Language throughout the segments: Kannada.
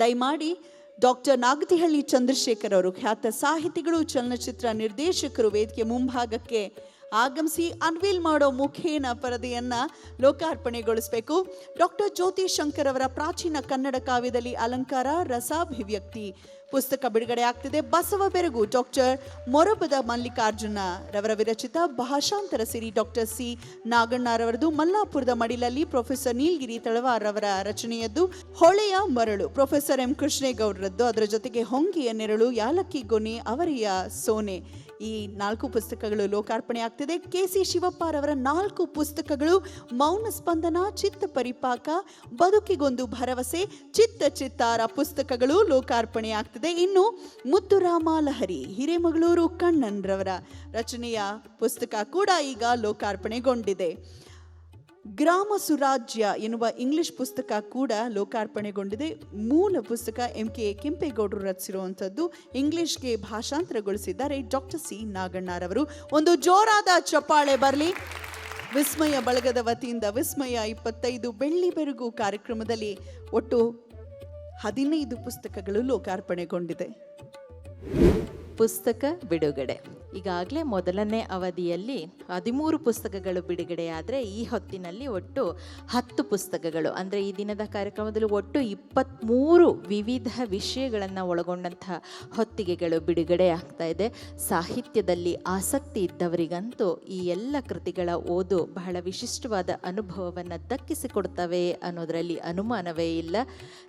ದಯಮಾಡಿ ಡಾಕ್ಟರ್ ನಾಗತಿಹಳ್ಳಿ ಚಂದ್ರಶೇಖರ್ ಅವರು ಖ್ಯಾತ ಸಾಹಿತಿಗಳು, ಚಲನಚಿತ್ರ ನಿರ್ದೇಶಕರು ವೇದಿಕೆ ಮುಂಭಾಗಕ್ಕೆ ಆಗಮಿಸಿ ಅನ್ವೀಲ್ ಮಾಡೋ ಮುಖೇನ ಪರದೆಯನ್ನು ಲೋಕಾರ್ಪಣೆಗೊಳಿಸಬೇಕು. ಡಾಕ್ಟರ್ ಜ್ಯೋತಿ ಶಂಕರ್ ಅವರ ಪ್ರಾಚೀನ ಕನ್ನಡ ಕಾವ್ಯದಲ್ಲಿ ಅಲಂಕಾರ, ರಸಾಭಿವ್ಯಕ್ತಿ ಪುಸ್ತಕ ಬಿಡುಗಡೆ ಆಗ್ತಿದೆ. ಬಸವ ಬೆರಗು, ಡಾಕ್ಟರ್ ಮೊರಬದ ಮಲ್ಲಿಕಾರ್ಜುನ ರವರ ವಿರಚಿತ ಭಾಷಾಂತರ ಸಿರಿ ಡಾಕ್ಟರ್ ಸಿ ನಾಗಣ್ಣರವರದು ಮಲ್ಲಾಪುರದ ಮಡಿಲಲ್ಲಿ ಪ್ರೊಫೆಸರ್ ನೀಲಗಿರಿ ತಳವಾರವರ ರಚನೆಯದ್ದು. ಹೊಳೆಯ ಮರಳು, ಪ್ರೊಫೆಸರ್ ಎಂ ಕೃಷ್ಣೇಗೌಡರದ್ದು. ಅದರ ಜೊತೆಗೆ ಹೊಂಗಿಯ ನೆರಳು, ಯಾಲಕ್ಕಿ ಗೊನೆ, ಅವರಿಯ ಸೋನೆ. ಈ ನಾಲ್ಕು ಪುಸ್ತಕಗಳು ಲೋಕಾರ್ಪಣೆ ಆಗ್ತಿದೆ. ಕೆ ಸಿ ಶಿವಪ್ಪರವರ ನಾಲ್ಕು ಪುಸ್ತಕಗಳು, ಮೌನ ಸ್ಪಂದನ, ಚಿತ್ತ ಪರಿಪಾಕ, ಬದುಕಿಗೊಂದು ಭರವಸೆ, ಚಿತ್ತ ಚಿತ್ತಾರ ಪುಸ್ತಕಗಳು ಲೋಕಾರ್ಪಣೆ ಆಗ್ತಿದೆ. ಇನ್ನು ಮುತ್ತುರಾಮಾಲಹರಿ ಹಿರೇಮಗಳೂರು ಕಣ್ಣನ್ರವರ ರಚನೆಯ ಪುಸ್ತಕ ಕೂಡ ಈಗ ಲೋಕಾರ್ಪಣೆಗೊಂಡಿದೆ. ಗ್ರಾಮ ಸುರಾಜ್ಯ ಎನ್ನುವ ಇಂಗ್ಲಿಷ್ ಪುಸ್ತಕ ಕೂಡ ಲೋಕಾರ್ಪಣೆಗೊಂಡಿದೆ. ಮೂಲ ಪುಸ್ತಕ ಎಂ ಕೆ ಕೆಂಪೇಗೌಡರು ರಚಿಸಿರುವಂಥದ್ದು ಇಂಗ್ಲಿಷ್ಗೆ ಭಾಷಾಂತರಗೊಳಿಸಿದ್ದಾರೆ ಡಾಕ್ಟರ್ ಸಿ ನಾಗಣ್ಣರವರು. ಒಂದು ಜೋರಾದ ಚಪ್ಪಾಳೆ ಬರಲಿ. ವಿಸ್ಮಯ ಬಳಗದ ವತಿಯಿಂದ ವಿಸ್ಮಯ ಇಪ್ಪತ್ತೈದು ಬೆಳ್ಳಿ ಬೆರಗು ಕಾರ್ಯಕ್ರಮದಲ್ಲಿ ಒಟ್ಟು ಹದಿನೈದು ಪುಸ್ತಕಗಳು ಲೋಕಾರ್ಪಣೆಗೊಂಡಿದೆ. ಪುಸ್ತಕ ಬಿಡುಗಡೆ. ಈಗಾಗಲೇ ಮೊದಲನೇ ಅವಧಿಯಲ್ಲಿ ಹದಿಮೂರು ಪುಸ್ತಕಗಳು ಬಿಡುಗಡೆಯಾದರೆ ಈ ಹೊತ್ತಿನಲ್ಲಿ ಒಟ್ಟು ಹತ್ತು ಪುಸ್ತಕಗಳು. ಅಂದರೆ ಈ ದಿನದ ಕಾರ್ಯಕ್ರಮದಲ್ಲಿ ಒಟ್ಟು ಇಪ್ಪತ್ತ್ಮೂರು ವಿವಿಧ ವಿಷಯಗಳನ್ನು ಒಳಗೊಂಡಂತಹ ಹೊತ್ತಿಗೆಗಳು ಬಿಡುಗಡೆ ಆಗ್ತಾ ಇದೆ. ಸಾಹಿತ್ಯದಲ್ಲಿ ಆಸಕ್ತಿ ಇದ್ದವರಿಗಂತೂ ಈ ಎಲ್ಲ ಕೃತಿಗಳ ಓದು ಬಹಳ ವಿಶಿಷ್ಟವಾದ ಅನುಭವವನ್ನು ದಕ್ಕಿಸಿಕೊಡ್ತವೆ ಅನ್ನೋದರಲ್ಲಿ ಅನುಮಾನವೇ ಇಲ್ಲ.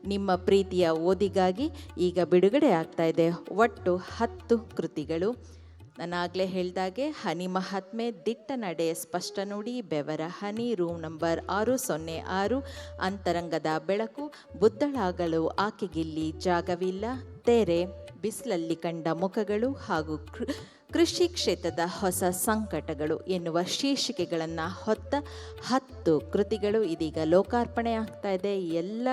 ನಿಮ್ಮ ಪ್ರೀತಿಯ ಓದಿಗಾಗಿ ಈಗ ಬಿಡುಗಡೆ ಆಗ್ತಾ ಇದೆ ಒಟ್ಟು ಹತ್ತು ಕೃತಿಗಳು. ನಾನಾಗಲೇ ಹೇಳಿದಾಗೆ, ಹನಿ ಮಹಾತ್ಮೆ ದಿಟ್ಟ ನಡೆ ಸ್ಪಷ್ಟ ನುಡಿ, ಬೆವರ ಹನಿ, ರೂಮ್ ನಂಬರ್ ಆರು ಸೊನ್ನೆ ಆರು, ಅಂತರಂಗದ ಬೆಳಕು, ಬುದ್ದಳಾಗಲು ಆಕೆಗಿಲ್ಲಿ ಜಾಗವಿಲ್ಲ, ತೆರೆ, ಬಿಸಿಲಲ್ಲಿ ಕಂಡ ಮುಖಗಳು ಹಾಗೂ ಕೃಷಿ ಕ್ಷೇತ್ರದ ಹೊಸ ಸಂಕಟಗಳು ಎನ್ನುವ ಶೀರ್ಷಿಕೆಗಳನ್ನು ಹೊತ್ತ ಹತ್ತು ಕೃತಿಗಳು ಇದೀಗ ಲೋಕಾರ್ಪಣೆ ಆಗ್ತಾ ಇದೆ. ಎಲ್ಲ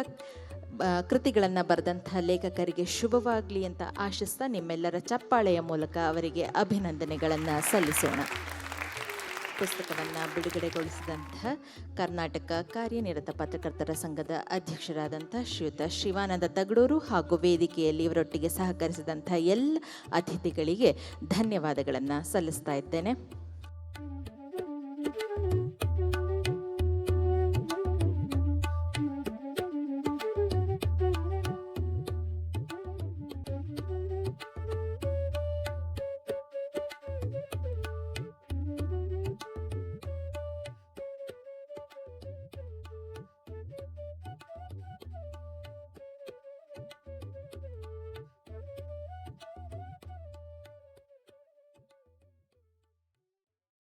ಕೃತಿಗಳನ್ನು ಬರೆದಂತಹ ಲೇಖಕರಿಗೆ ಶುಭವಾಗಲಿ ಅಂತ ಆಶಿಸ್ತಾ ನಿಮ್ಮೆಲ್ಲರ ಚಪ್ಪಾಳೆಯ ಮೂಲಕ ಅವರಿಗೆ ಅಭಿನಂದನೆಗಳನ್ನು ಸಲ್ಲಿಸೋಣ. ಪುಸ್ತಕವನ್ನು ಬಿಡುಗಡೆಗೊಳಿಸಿದಂತಹ ಕರ್ನಾಟಕ ಕಾರ್ಯನಿರತ ಪತ್ರಕರ್ತರ ಸಂಘದ ಅಧ್ಯಕ್ಷರಾದಂಥ ಶ್ರೀಯುತ ಶಿವಾನಂದ ತಗಡೂರು ಹಾಗೂ ವೇದಿಕೆಯಲ್ಲಿ ಇವರೊಟ್ಟಿಗೆ ಸಹಕರಿಸಿದಂಥ ಎಲ್ಲ ಅತಿಥಿಗಳಿಗೆ ಧನ್ಯವಾದಗಳನ್ನು ಸಲ್ಲಿಸ್ತಾ ಇದ್ದೇನೆ. Thank you.